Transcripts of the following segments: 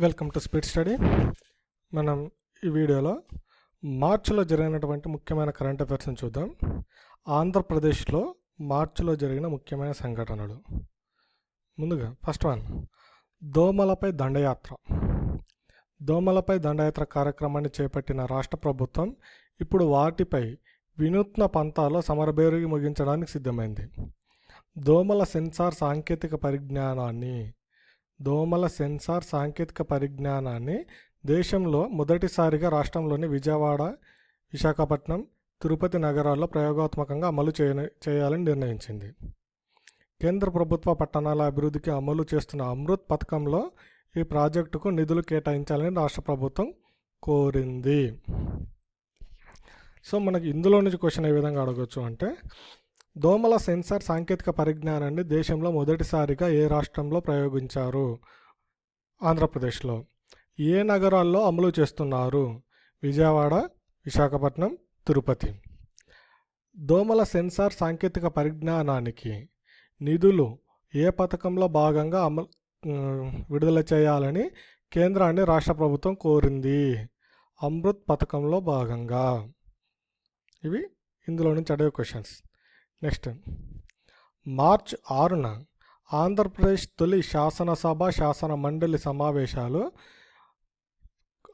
Welcome to speed study మనం ఈ వీడియోలో మార్చిలో జరిగినటువంటి ముఖ్యమైన కరెంట్ అఫైర్స్ని చూద్దాం. ఆంధ్రప్రదేశ్లో మార్చిలో జరిగిన ముఖ్యమైన సంఘటనలు. ముందుగా ఫస్ట్ వన్ దోమలపై దండయాత్ర. దోమలపై దండయాత్ర కార్యక్రమాన్ని చేపట్టిన రాష్ట్ర ప్రభుత్వం ఇప్పుడు వాటిపై వినూత్న పంతాలో సమరబేరుగి ముగించడానికి సిద్ధమైంది. దోమల సెన్సార్ సాంకేతిక పరిజ్ఞానాన్ని దోమల సెన్సార్ సాంకేతిక పరిజ్ఞానాన్ని దేశంలో మొదటిసారిగా రాష్ట్రంలోని విజయవాడ విశాఖపట్నం తిరుపతి నగరాల్లో ప్రయోగాత్మకంగా అమలు చేయ చేయాలని నిర్ణయించింది. కేంద్ర ప్రభుత్వ పట్టణాల అభివృద్ధికి అమలు చేస్తున్న అమృత్ పథకంలో ఈ ప్రాజెక్టుకు నిధులు కేటాయించాలని రాష్ట్ర ప్రభుత్వం కోరింది. సో మనకి ఇందులో నుంచి క్వశ్చన్ ఏ విధంగా అడగచ్చు అంటే దోమల సెన్సార్ సాంకేతిక పరిజ్ఞానాన్ని దేశంలో మొదటిసారిగా ఏ రాష్ట్రంలో ప్రయోగించారు? ఆంధ్రప్రదేశ్లో. ఏ నగరాల్లో అమలు చేస్తున్నారు? విజయవాడ విశాఖపట్నం తిరుపతి. దోమల సెన్సార్ సాంకేతిక పరిజ్ఞానానికి నిధులు ఏ పథకంలో భాగంగా అమలు విడుదల చేయాలని కేంద్రాన్ని రాష్ట్ర ప్రభుత్వం కోరింది? అమృత్ పథకంలో భాగంగా. ఇవి ఇందులో నుంచి అడిగే క్వశ్చన్స్. నెక్స్ట్. మార్చ్ ఆరున ఆంధ్రప్రదేశ్ తొలి శాసనసభ శాసన మండలి సమావేశాలు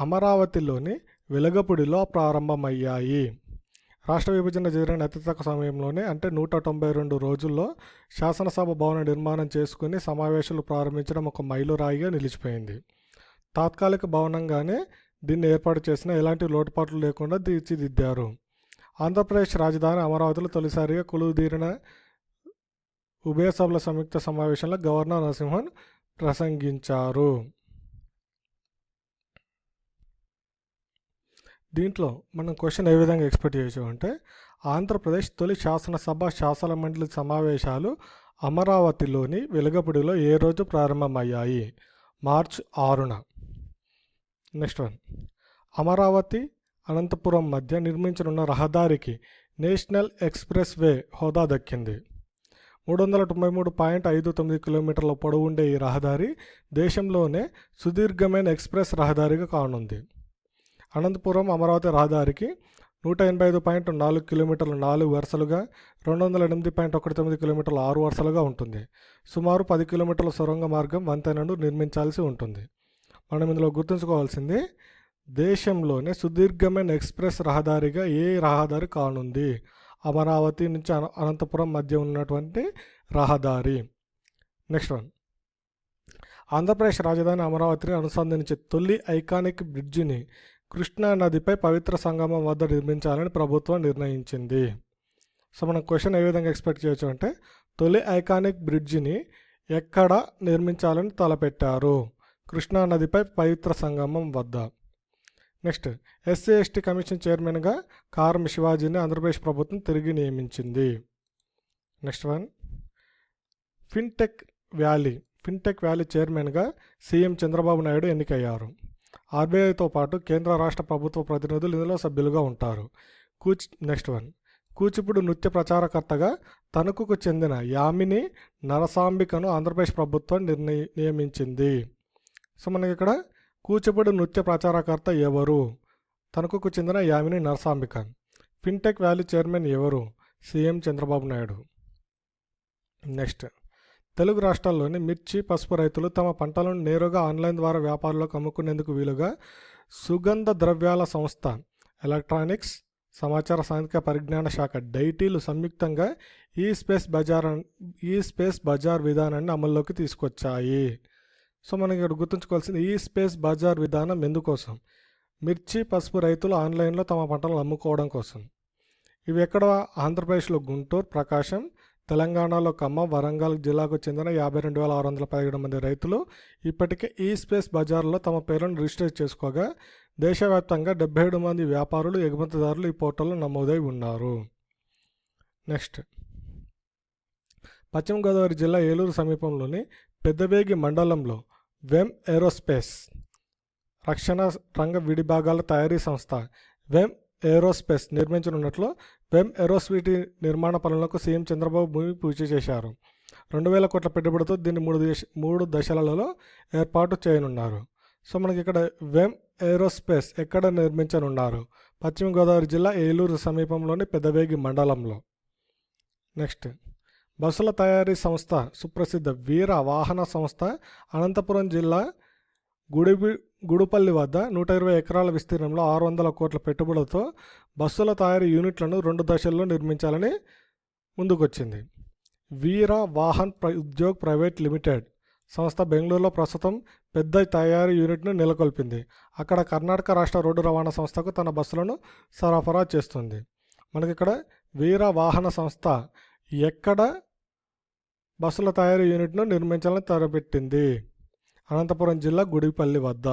అమరావతిలోని వెలగపూడిలో ప్రారంభమయ్యాయి. రాష్ట్ర విభజన జరిగిన అతి తక్కువ సమయంలోనే అంటే నూట తొంభై రెండు రోజుల్లో శాసనసభ భవన నిర్మాణం చేసుకుని సమావేశాలు ప్రారంభించడం ఒక మైలురాయిగా నిలిచిపోయింది. తాత్కాలిక భవనంగానే దీన్ని ఏర్పాటు చేసిన ఎలాంటి లోటుపాట్లు లేకుండా తీర్చిదిద్దారు. ఆంధ్రప్రదేశ్ రాజధాని అమరావతిలో తొలిసారిగా కొలువుదీరిన ఉభయ సభల సంయుక్త సమావేశంలో గవర్నర్ నరసింహన్ ప్రసంగించారు. దీంట్లో మనం క్వశ్చన్ ఏ విధంగా ఎక్స్పెక్ట్ చేసామంటే ఆంధ్రప్రదేశ్ తొలి శాసనసభ శాసన మండలి సమావేశాలు అమరావతిలోని వెలుగపూడిలో ఏ రోజు ప్రారంభమయ్యాయి? మార్చ్ ఆరున. Next one. అమరావతి అనంతపురం మధ్య నిర్మించనున్న రహదారికి నేషనల్ ఎక్స్ప్రెస్ వే హోదా దక్కింది. మూడు వందల తొంభై మూడు పాయింట్ ఐదు తొమ్మిది కిలోమీటర్ల పొడవు ఉండే ఈ రహదారి దేశంలోనే సుదీర్ఘమైన ఎక్స్ప్రెస్ రహదారిగా కానుంది. అనంతపురం అమరావతి రహదారికి నూట ఎనభై ఐదు పాయింట్ నాలుగు కిలోమీటర్లు నాలుగు వరుసలుగా రెండు వందల ఎనిమిది పాయింట్ ఒకటి తొమ్మిది కిలోమీటర్లు ఆరు వరుసలుగా ఉంటుంది. సుమారు పది కిలోమీటర్ల సొరంగ మార్గం వంతెనను నిర్మించాల్సి ఉంటుంది. మనం ఇందులో గుర్తుంచుకోవాల్సింది దేశంలోనే సుదీర్ఘమైన ఎక్స్ప్రెస్ రహదారిగా ఏ రహదారి కానుంది? అమరావతి నుంచి అన అనంతపురం మధ్య ఉన్నటువంటి రహదారి. Next one. ఆంధ్రప్రదేశ్ రాజధాని అమరావతిని అనుసంధానించే తొలి ఐకానిక్ బ్రిడ్జిని కృష్ణా నదిపై పవిత్ర సంగమం వద్ద నిర్మించాలని ప్రభుత్వం నిర్ణయించింది. సో మనం క్వశ్చన్ ఏ విధంగా ఎక్స్పెక్ట్ చేయొచ్చు అంటే తొలి ఐకానిక్ బ్రిడ్జిని ఎక్కడ నిర్మించాలని తలపెట్టారు? కృష్ణా నదిపై పవిత్ర సంగమం వద్ద. నెక్స్ట్ ఎస్సీ ఎస్టీ కమిషన్ చైర్మన్గా కారం శివాజీని ఆంధ్రప్రదేశ్ ప్రభుత్వం తిరిగి నియమించింది. Next one fintech valley fintech valley చైర్మన్గా సీఎం చంద్రబాబు నాయుడు ఎన్నికయ్యారు. ఆర్బీఐతో పాటు కేంద్ర రాష్ట్ర ప్రభుత్వ ప్రతినిధులు ఇందులో సభ్యులుగా ఉంటారు. కూచి నెక్స్ట్ వన్ కూచిపూడి నృత్య ప్రచారకర్తగా తణుకుకు చెందిన యామిని నరసాంబికను ఆంధ్రప్రదేశ్ ప్రభుత్వం నిర్ణయి నియమించింది. సో మనకి ఇక్కడ కూచిపూడి నృత్య ప్రచారకర్త ఎవరు? తణుకుకు చెందిన Yamini Narasambika fintech valley chairman ఎవరు? సీఎం చంద్రబాబు నాయుడు. నెక్స్ట్. తెలుగు రాష్ట్రాల్లోని మిర్చి పసుపు రైతులు తమ పంటలను నేరుగా ఆన్లైన్ ద్వారా వ్యాపారులకు అమ్ముకునేందుకు వీలుగా సుగంధ ద్రవ్యాల సంస్థ ఎలక్ట్రానిక్స్ సమాచార సాంఘిక పరిజ్ఞాన శాఖ డైటీలు సంయుక్తంగా ఈ స్పేస్ బజార్ ఈ స్పేస్ బజార్ విధానాన్ని అమల్లోకి తీసుకొచ్చాయి. సో మనం ఇక్కడ గుర్తుంచుకోవాల్సింది ఈ స్పేస్ బజార్ విధానం ఎందుకోసం? మిర్చి పసుపు రైతులు ఆన్లైన్లో తమ పంటలను అమ్ముకోవడం కోసం. ఇవి ఎక్కడ? ఆంధ్రప్రదేశ్లో గుంటూరు ప్రకాశం తెలంగాణలో ఖమ్మం వరంగల్ జిల్లాకు చెందిన యాభై రెండు వేల ఆరు వందల పదిహేడు మంది రైతులు ఇప్పటికే ఈ స్పేస్ బజార్లో తమ పేర్లను రిజిస్టర్ చేసుకోగా దేశవ్యాప్తంగా డెబ్బై ఏడు మంది వ్యాపారులు ఎగుమతిదారులు ఈ పోర్టల్లో నమోదై ఉన్నారు. నెక్స్ట్. పశ్చిమ గోదావరి జిల్లా ఏలూరు సమీపంలోని పెద్దవేగి మండలంలో వెమ్ ఏరోస్పేస్ రక్షణ రంగ విడిభాగాల తయారీ సంస్థ. వెమ్ ఏరోస్పేస్ నిర్మించనున్నట్లు వెమ్ ఏరోస్విటీ నిర్మాణ పనులకు సీఎం చంద్రబాబు భూమి పూజ చేశారు. రెండు వేల కోట్ల పెట్టుబడితో దీన్ని మూడు దేశ మూడు దశలలో ఏర్పాటు చేయనున్నారు. సో మనకి ఇక్కడ వెమ్ ఏరోస్పేస్ ఎక్కడ నిర్మించనున్నారు? పశ్చిమ గోదావరి జిల్లా ఏలూరు సమీపంలోని పెద్దవేగి మండలంలో. నెక్స్ట్. బస్సుల తయారీ సంస్థ సుప్రసిద్ధ వీర వాహన సంస్థ అనంతపురం జిల్లా గుడిబి గుడుపల్లి వద్ద నూట ఇరవై ఎకరాల విస్తీర్ణంలో ఆరు వందల కోట్ల పెట్టుబడులతో బస్సుల తయారీ యూనిట్లను రెండు దశల్లో నిర్మించాలని ముందుకొచ్చింది. వీర వాహన్ ప్ర ఉద్యోగ్ ప్రైవేట్ లిమిటెడ్ సంస్థ బెంగళూరులో ప్రస్తుతం పెద్ద తయారీ యూనిట్ను నెలకొల్పింది. అక్కడ కర్ణాటక రాష్ట్ర రోడ్డు రవాణా సంస్థకు తన బస్సులను సరఫరా చేస్తుంది. మనకి ఇక్కడ వీర వాహన సంస్థ ఎక్కడ బస్సుల తయారీ యూనిట్ను నిర్మించాలని తరబెట్టింది అనంతపురం జిల్లా గుడిపల్లి వద్ద.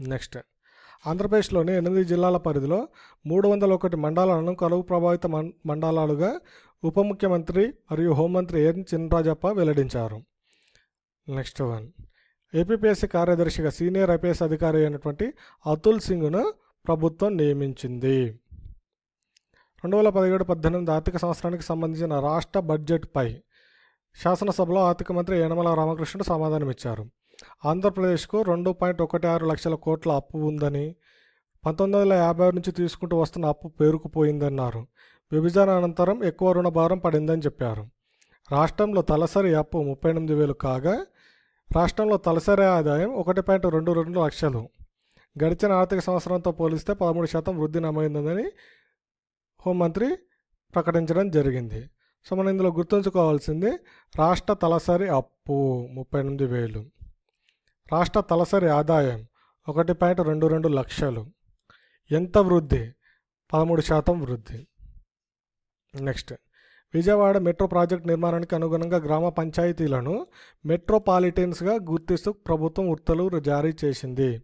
నెక్స్ట్. ఆంధ్రప్రదేశ్లోని ఎనిమిది జిల్లాల పరిధిలో మూడు వందల ఒకటి మండలాలను కరువు ప్రభావిత మండలాలుగా ఉప ముఖ్యమంత్రి మరియు హోంమంత్రి ఎన్ చినరాజప్ప వెల్లడించారు. Next one. ఏపీపీఎస్సీ కార్యదర్శిగా సీనియర్ ఐపీఎస్ అధికారి అయినటువంటి అతుల్ సింగ్ను ప్రభుత్వం నియమించింది. రెండు వేల పదిహేడు పద్దెనిమిది ఆర్థిక సంవత్సరానికి సంబంధించిన రాష్ట్ర బడ్జెట్పై శాసనసభలో ఆర్థిక మంత్రి యనమల రామకృష్ణుడు సమాధానమిచ్చారు. ఆంధ్రప్రదేశ్కు రెండు పాయింట్ ఒకటి ఆరు లక్షల కోట్ల అప్పు ఉందని పంతొమ్మిది వందల యాభై నుంచి తీసుకుంటూ వస్తున్న అప్పు పేరుకుపోయిందన్నారు. విభజన అనంతరం ఎక్కువ రుణ భారం పడిందని చెప్పారు. రాష్ట్రంలో తలసరి అప్పు ముప్పై ఎనిమిది వేలు కాగా రాష్ట్రంలో తలసరి ఆదాయం ఒకటి పాయింట్ రెండు రెండు లక్షలు. గడిచిన ఆర్థిక సంవత్సరంతో పోలిస్తే పదమూడు శాతం వృద్ధి నమైందని హోంమంత్రి ప్రకటించడం జరిగింది. సో మనం ఇందులో గుర్తుంచుకోవాల్సింది రాష్ట్ర తలసరి అప్పు ముప్పై ఎనిమిది వేలు. రాష్ట్ర తలసరి ఆదాయం ఒకటి పాయింట్ రెండు రెండు లక్షలు. ఎంత వృద్ధి? పదమూడు శాతం వృద్ధి. నెక్స్ట్. విజయవాడ మెట్రో ప్రాజెక్ట్ నిర్మాణానికి అనుగుణంగా గ్రామ పంచాయతీలను మెట్రోపాలిటన్స్గా గుర్తిస్తూ ప్రభుత్వం ఉత్తర్వులు జారీ చేసింది.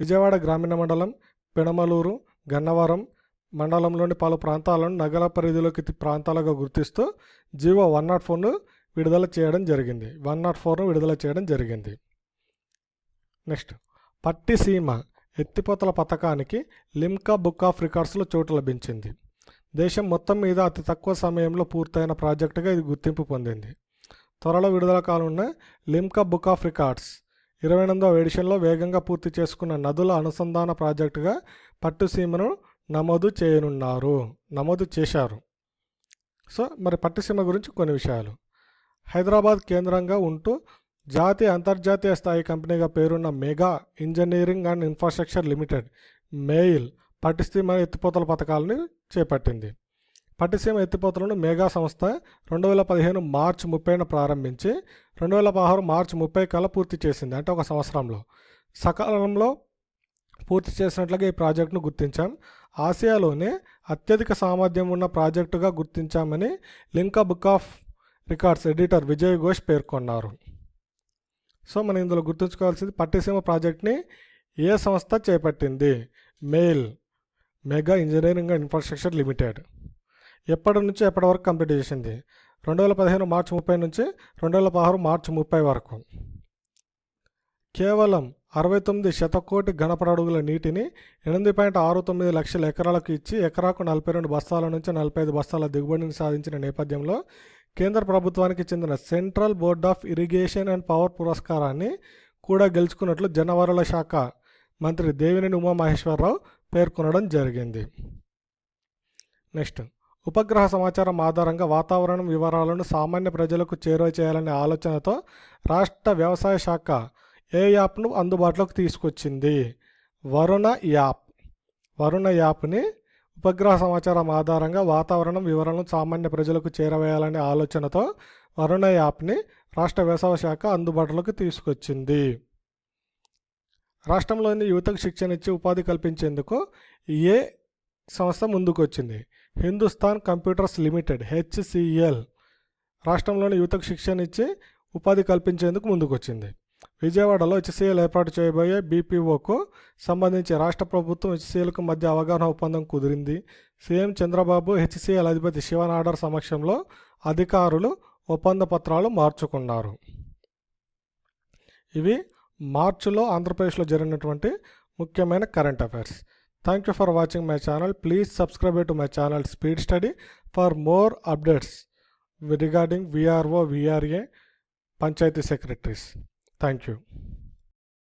విజయవాడ గ్రామీణ మండలం పెనమలూరు గన్నవరం మండలంలోని పలు ప్రాంతాలను నగర పరిధిలోకి ప్రాంతాలుగా గుర్తిస్తూ జీవో వన్ నాట్ ఫోర్ను విడుదల చేయడం జరిగింది. వన్ నాట్ ఫోర్ను విడుదల చేయడం జరిగింది. నెక్స్ట్. పట్టిసీమ ఎత్తిపోతల పథకానికి లిమ్కా బుక్ ఆఫ్ రికార్డ్స్లో చోటు లభించింది. దేశం మొత్తం మీద అతి తక్కువ సమయంలో పూర్తయిన ప్రాజెక్టుగా ఇది గుర్తింపు పొందింది. త్వరలో విడుదల కానున్న లిమ్కా బుక్ ఆఫ్ రికార్డ్స్ ఇరవై ఎనిమిదవ ఎడిషన్లో వేగంగా పూర్తి చేసుకున్న నదుల అనుసంధాన ప్రాజెక్టుగా పట్టుసీమను నమోదు చేయనున్నారు. నమోదు చేశారు. సో మరి పట్టిసీమ గురించి కొన్ని విషయాలు. హైదరాబాద్ కేంద్రంగా ఉంటూ జాతీయ అంతర్జాతీయ స్థాయి కంపెనీగా పేరున్న Mega Engineering and Infrastructure Limited MEIL Pattiseema ఎత్తిపోతల పథకాలను చేపట్టింది. పట్టిసీమ ఎత్తిపోతలను మెగా సంస్థ రెండు వేల పదిహేను మార్చి ముప్పైన ప్రారంభించి రెండు వేల పదహారు మార్చి ముప్పై కల్లా పూర్తి చేసింది. అంటే ఒక సంవత్సరంలో. సకాలంలో పూర్తి చేసినట్లుగా ఈ ప్రాజెక్టును గుర్తించాం. ఆసియాలోనే అత్యధిక సామర్థ్యం ఉన్న ప్రాజెక్టుగా గుర్తించామని Limca Book of Records editor Vijay Ghosh పేర్కొన్నారు. సో మనం ఇందులో గుర్తుంచుకోవాల్సింది పట్టిసీమ ప్రాజెక్ట్ని ఏ సంస్థ చేపట్టింది? MEIL Mega Engineering and Infrastructure Limited. ఎప్పటి నుంచి ఎప్పటి వరకు కంప్లీట్ చేసింది? రెండు వేల పదిహేను మార్చి ముప్పై నుంచి రెండు వేల పదహారు మార్చి ముప్పై వరకు. కేవలం అరవై తొమ్మిది శతకోటి గణపడ అడుగుల నీటిని ఎనిమిది పాయింట్ ఆరు తొమ్మిది లక్షల ఎకరాలకు ఇచ్చి ఎకరాకు నలభై రెండు బస్తాల నుంచి నలభై ఐదు బస్తాల దిగుబడిని సాధించిన నేపథ్యంలో కేంద్ర ప్రభుత్వానికి చెందిన Central Board of Irrigation and Power పురస్కారాన్ని కూడా గెలుచుకున్నట్లు జనవరుల శాఖ మంత్రి దేవినేని ఉమామహేశ్వరరావు పేర్కొనడం జరిగింది. నెక్స్ట్ ఉపగ్రహ సమాచారం ఆధారంగా వాతావరణం వివరాలను సామాన్య ప్రజలకు చేరువ చేయాలనే ఆలోచనతో రాష్ట్ర వ్యవసాయ శాఖ ఏ యాప్ను అందుబాటులోకి తీసుకొచ్చింది. వరుణ యాప్. వరుణ యాప్ని ఉపగ్రహ సమాచారం ఆధారంగా వాతావరణం వివరాలను సామాన్య ప్రజలకు చేరవేయాలనే ఆలోచనతో వరుణ యాప్ని రాష్ట్ర వ్యవసాయ శాఖ అందుబాటులోకి తీసుకొచ్చింది. రాష్ట్రంలోని యువతకు శిక్షణ ఇచ్చి ఉపాధి కల్పించేందుకు ఏ సంస్థ ముందుకొచ్చింది? Hindustan Computers Limited HCL. రాష్ట్రంలోని యువతకు శిక్షణ ఇచ్చి ఉపాధి కల్పించేందుకు ముందుకొచ్చింది. విజయవాడలో హెచ్సిఎల్ ఏర్పాటు చేయబోయే బీపీఓకు సంబంధించి రాష్ట్ర ప్రభుత్వం హెచ్సిఎల్కు మధ్య అవగాహన ఒప్పందం కుదిరింది. సీఎం చంద్రబాబు హెచ్సిఎల్ అధిపతి శివనాడర్ సమక్షంలో అధికారులు ఒప్పంద పత్రాలు మార్చుకున్నారు. ఇవి మార్చిలో ఆంధ్రప్రదేశ్లో జరిగినటువంటి ముఖ్యమైన current affairs. Thank you for watching my channel. Please subscribe to my channel speed study for more updates regarding VRO VRA panchayat secretaries. Thank you.